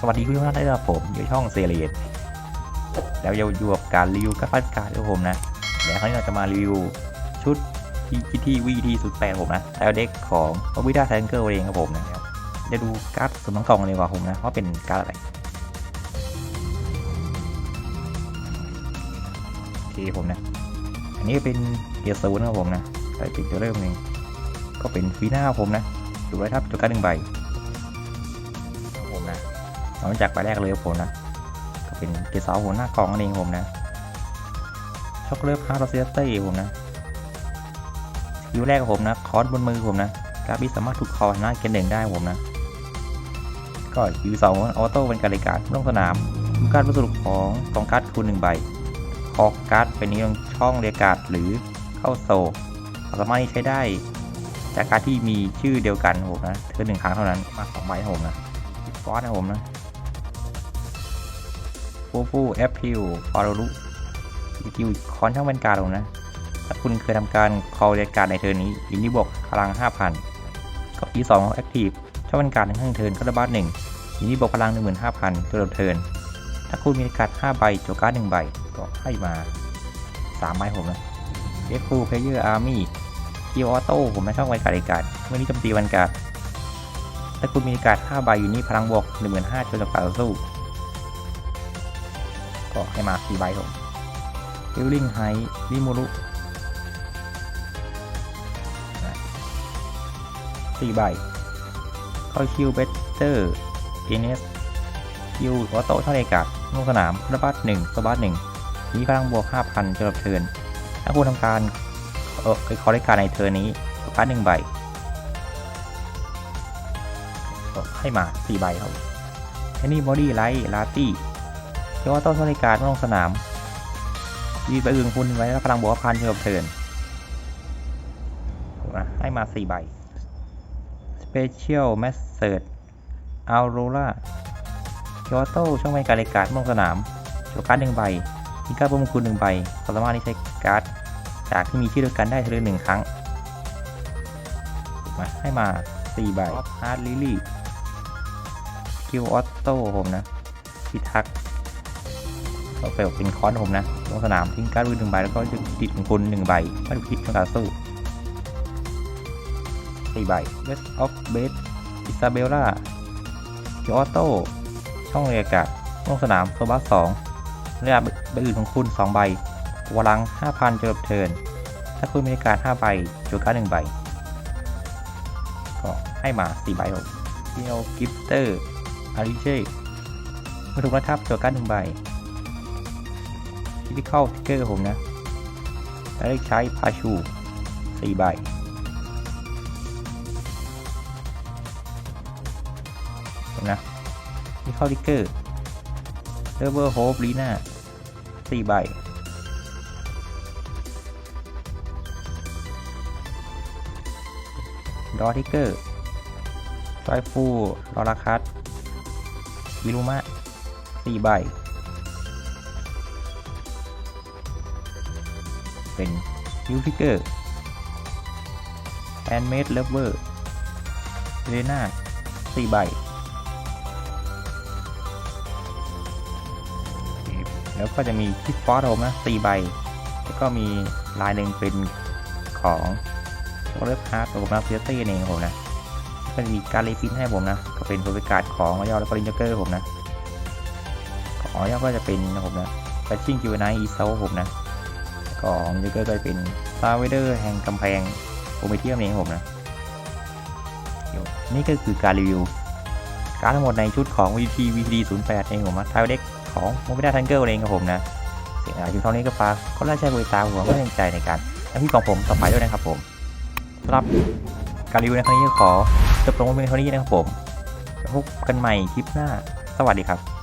สวัสดีทุกท่านด้วยนะครับผมอยู่ช่องเซเรียแล้วอยู่กับการรีวิวการ์ดการ์ดของผมนะ แล้วครั้งนี้เราจะมารีวิวชุดที่ที่วีทีสุดแปลกผมนะแล้วเด็กของวิดาแทงเกอร์เองครับผมนะครับจะดูการ์ดสุ่มทั้งกล่องเลยว่าผมนะว่าเป็นการ์ดอะไรโอเคผมนะอันนี้เป็นเกียร์ศูนย์ครับผมนะใส่ปิดตัวเริ่มหนึ่งก็เป็นฟีน่าครับผมนะดูไว้ครับตัวการ์ดหนึ่งใบ นะเอาจากใบแรกเลยผมนะก็เป็นเกสรหัวหน้ากองนั่นเองผมนะช็อกโกแลตฮาร์ดเซสเต้ผมนะสกิลแรกของผมนะคอร์สบนมือผมนะกาบิสามารถถูกคอหน้าเกนหนึ่งได้ผมนะก็สกิลสองออโต้เป็นการิการลงสนามทุกการวัสดุของกองการ์ดคูณหนึ่งใบคอการ์ดเป็นนี้ลงช่องเรียกาดหรือเข้าโซสามารถใช้ได้จากการที่มีชื่อเดียวกันผมนะเธอหนึ่งครั้งเท่านั้นมาสองใบครับผมนะฟอสนะผมนะ ฟูฟูแอปพิลฟอร์รุสกิลคอนช่างบรรการผมนะ ถ้าคุณเคยทำการ call รายการในเทิร์นนี้ยินดีบวกพลัง 5,000 กับ E2 ของ Active ช่างบรรการทั้งเทิร์นก็ระบาดหนึ่งยินดีบวกพลัง 15,000ตัวเทิร์นถ้าคุณมีการ์ด5ใบโจการ์ด1ใบก็ให้มา3ใบผมนะเอฟฟูเพเยอร์อาร์มี่คิวออโต้ผมนะช่องบรรการรายการเมื่อนี้โจมตีบรรการถ้าคุณมีการ์ด5ใบอยู่นี่พลังบวก15,000จนกับการสู้ ก็ให้มา4ใบผมฟิลลิ่งไฮริมูรุสี่ใบเคอยคิวเบสเตอร์เอเนสคิวออโต้ช่องเอกาศลงสนามระบัดหนึ่งสบัดหนึ่งมีพลังบวก5,000สำหรับเทินถ้าคุณทำการเออคอรายการในเทิร์นนี้สบัดหนึ่งใบก็ให้มา4ใบครับแอนนี่บอดี้ไลท์ลาตี้ เรียกว่าต้นบริการลงสนามยีใบอื่นคุณไว้แล้วพลังบวกพันเชิญเทินให้มา 4 ใบ Special m a s s e Aurora เรียกว่าโต้ช่องบริการรายการลงสนามโจการ์ดหนึ่งใบมีการ์ดประมงคุณหนึ่งใบความสามารถที่ใช้การ์ดจากที่มีชื่อเดียวกันได้ทีละหนึ่งครั้งมาให้มา 4 ใบ Hard Lily คิวออโต้ผมนะพิทักษ์ เราไปเป็นคอนผมนะลงสนามทิ้งการ์ดหนึ่งใบแล้วก็จะติดของคุณหนึ่งใบไม่ถูกคิดในการสู้สี่ใบ West of Base Isabella คิออโต้ช่องเรียกาศลงสนามโซบัสสองเลือกใบอื่นของคุณสองใบวลัง 5,000จบเทิน ถ้าคุณมีการ 5 ใบจูการ์ดหนึ่งใบ ก็ให้มา 4 ใบผมเกียวกิฟเตอร์อาริเช่เมื่อถูกระทับจูการ์ดหนึ่งใบ ทิพิเข้าทิกเกอร์ผมนะแล้วได้ใช้พาชูสี่ใบเห็นนะทิเข้าทิกเกอร์เลเวอร์โฮปลีน่าสี่ใบดอทิกเกอร์จอยฟูลอราคัสวิลูมะสี่ใบ เป็นยูฟิเกอร์แอนเมดเลเวอร์เรน่าสี่ใบ แล้วก็จะมีคิดฟอสผมนะสี่ใบ แล้วก็มีลายหนึ่งเป็นของโกแลตฮาร์ดผมนะเซียตี้เองผมนะ ก็จะมีการเลฟินให้ผมนะ ก็เป็นบริการของออยอแล้วก็ลินเจอร์ผมนะ ของออยอก็จะเป็นนะผมนะแฟชชิ่งคิวไนอีเซลผมนะ ของยูเกอร์ก็จะเป็นซาเวเดอร์แห่งกำแพงโอเมเทียมเองผมนะนี่ก็คือการรีวิว การทั้งหมดในชุดของ VT VT 0 8เองผมนะทายเด็กของโมบิดาทันเกิลเองครับผมนะเสียงอะไรอยู่เท่านี้ก็ฝากก็ไล่แชร์บริตาหัวไม่ยังใจในการและพี่ของผมต่อไปด้วยนะครับผมสำหรับการรีวิวในครั้งนี้ขอจบลงว้เพียงเท่านี้นะครับผมพบกันใหม่คลิปหน้า สวัสดีครับ